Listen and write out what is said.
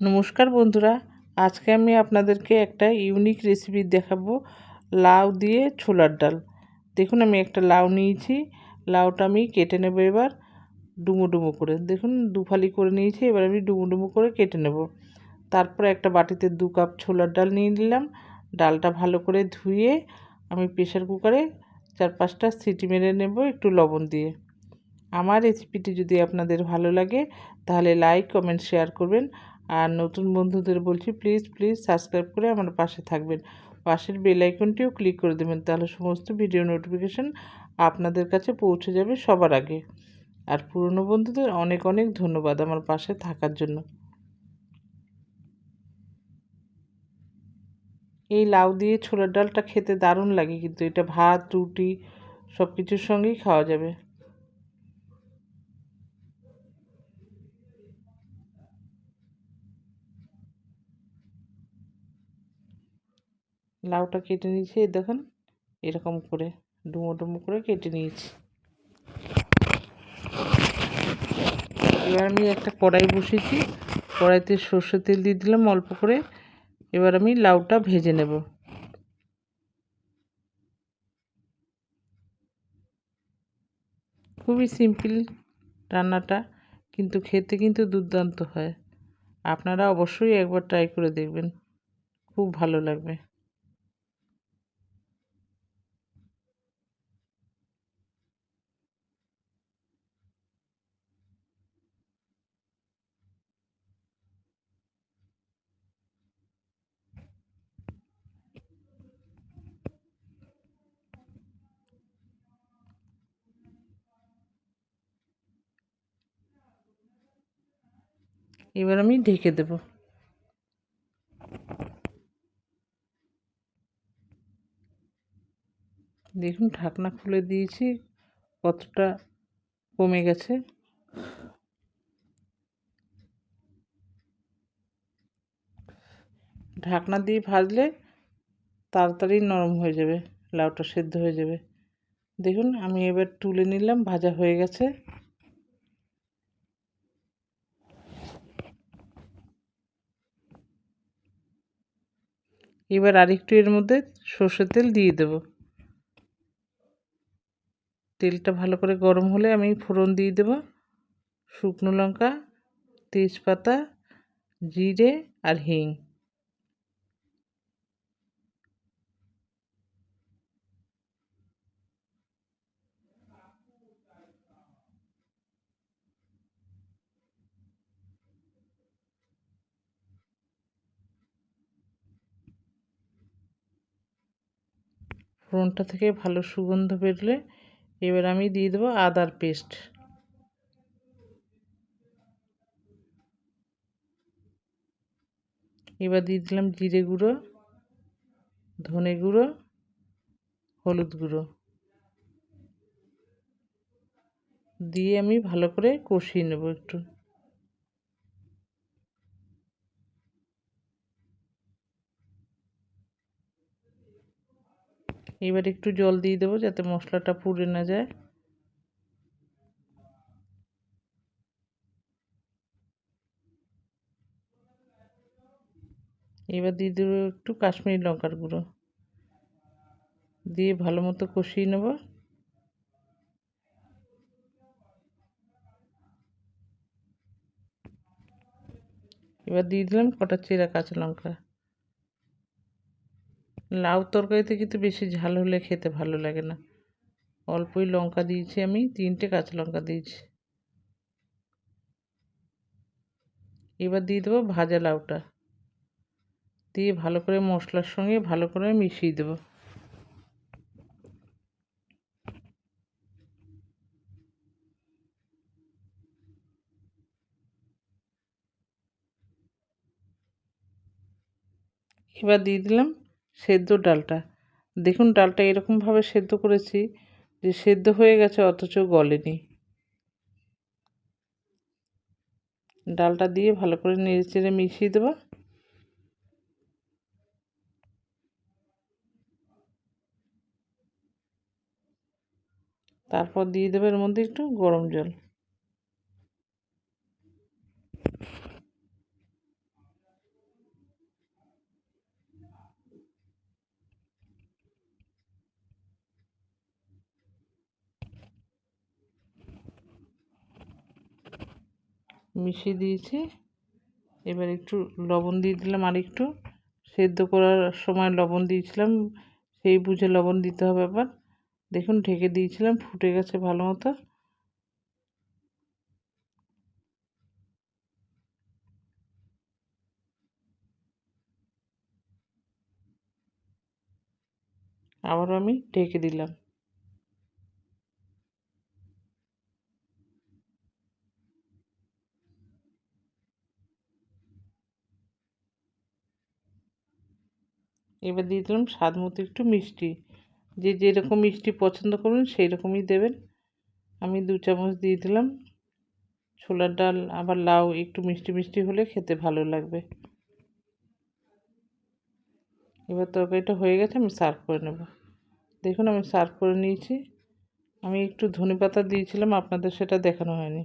নমস্কার বন্ধুরা, আজকে আমি আপনাদেরকে একটা ইউনিক রেসিপি দেখাবো, লাউ দিয়ে ছোলার ডাল। দেখুন, আমি একটা লাউ নিয়েছি, লাউটা আমি কেটে নেব এবার ডুমো ডুমো করে। দেখুন, দুফালি করে নিয়েছি, এবার আমি ডুমো ডুমো করে কেটে নেব। তারপর একটা বাটিতে দু কাপ ছোলার ডাল নিয়ে নিলাম। ডালটা ভালো করে ধুয়ে আমি প্রেশার কুকারে চার পাঁচটা সিটি মেরে নেব একটু লবণ দিয়ে। আমার রেসিপিটি যদি আপনাদের ভালো লাগে, তাহলে লাইক কমেন্ট শেয়ার করবেন। আর নতুন বন্ধুদের বলছি প্লিজ প্লিজ সাবস্ক্রাইব করে আমার পাশে থাকবেন। পাশের বেল আইকনটিও ক্লিক করে দেবেন, তাহলে সমস্ত ভিডিও নোটিফিকেশান আপনাদের কাছে পৌঁছে যাবে সবার আগে। আর পুরনো বন্ধুদের অনেক অনেক ধন্যবাদ আমার পাশে থাকার জন্য। এই লাউ দিয়ে ছোলার ডালটা খেতে দারুণ লাগে, কিন্তু এটা ভাত, রুটি সব কিছুর সঙ্গেই খাওয়া যাবে। লাউটা কেটে নিয়েছি দেখুন, এরকম করে, ডুমো ডুমো করে কেটে নিয়েছি। এবার আমি একটা কড়াই বসিয়েছি, কড়াইতে সর্ষের তেল দিয়ে দিলাম অল্প করে, এবার আমি লাউটা ভেজে নেব। খুবই সিম্পল রান্নাটা, কিন্তু খেতে কিন্তু দুর্দান্ত হয়। আপনারা অবশ্যই একবার ট্রাই করে দেখবেন, খুব ভালো লাগবে। এবার আমি ঢেকে দেব। দেখুন, ঢাকনা খুলে দিয়েছি, কতটা কমে গেছে। ঢাকনা দিয়ে ভাজলে তাড়াতাড়ি নরম হয়ে যাবে, লাউটা সেদ্ধ হয়ে যাবে। দেখুন, আমি এবার তুলে নিলাম, ভাজা হয়ে গেছে। এবার আরেকটু এর মধ্যে সর্ষের তেল দিয়ে দেব। তেলটা ভালো করে গরম হলে আমি ফোড়ন দিয়ে দেব। শুকনো লঙ্কা, তেজপাতা, জিরে আর হিং। ফোড়নটা থেকে ভালো সুগন্ধ বেরলে এবার আমি দিয়ে দেবো আদার পেস্ট। এবার দিয়ে দিলাম জিরে গুঁড়ো, ধনে গুঁড়ো, হলুদ গুঁড়ো। দিয়ে আমি ভালো করে কষিয়ে নেব একটু। এবার একটু জল দিয়ে দেবো যাতে মশলাটা পুড়ে না যায়। এবার দিয়ে দেবো একটু কাশ্মীরি লঙ্কার গুঁড়ো। দিয়ে ভালো মতো কষিয়ে নেব। এবার দিয়ে দিলাম কটা চেরা কাঁচা লঙ্কা। লাউ তরকারিতে কিন্তু বেশি ঝাল হলে খেতে ভালো লাগে না। অল্পই লঙ্কা দিয়েছি আমি, তিনটে কাঁচা লঙ্কা দিয়েছি। এবার দিয়ে দেবো ভাজা লাউটা। দিয়ে ভালো করে মশলার সঙ্গে ভালো করে মিশিয়ে দেবো। এবার দিয়ে দিলাম সেদ্ধ ডালটা। দেখুন ডালটা এরকমভাবে সেদ্ধ করেছি যে সেদ্ধ হয়ে গেছে, অথচ গলেনি। ডালটা দিয়ে ভালো করে নেড়ে চেড়ে মিশিয়ে দেবো। তারপর দিয়ে দেবে এর মধ্যে একটু গরম জল। মিশিয়ে দিয়েছি। এবার একটু লবণ দিয়ে দিলাম আর একটু সেদ্ধ করার সময় লবণ দিয়েছিলাম, সেই বুঝে লবণ দিতে হবে আবার। দেখুন, ঢেকে দিয়েছিলাম, ফুটে গেছে ভালো মতো। আবারও আমি ঢেকে দিলাম। এবার দিয়ে দিলাম স্বাদ মতো একটু মিষ্টি। যে যেরকম মিষ্টি পছন্দ করবেন সেই রকমই দেবেন। আমি দু চামচ দিয়ে দিলাম। ছোলার ডাল, আবার লাউ একটু মিষ্টি মিষ্টি হলে খেতে ভালো লাগবে। এবার তরকারিটা হয়ে গেছে, আমি সার্ভ করে নেব। দেখুন, আমি সার্ভ করে নিয়েছি। আমি একটু ধনে পাতা দিয়েছিলাম, আপনাদের সেটা দেখানো হয়নি।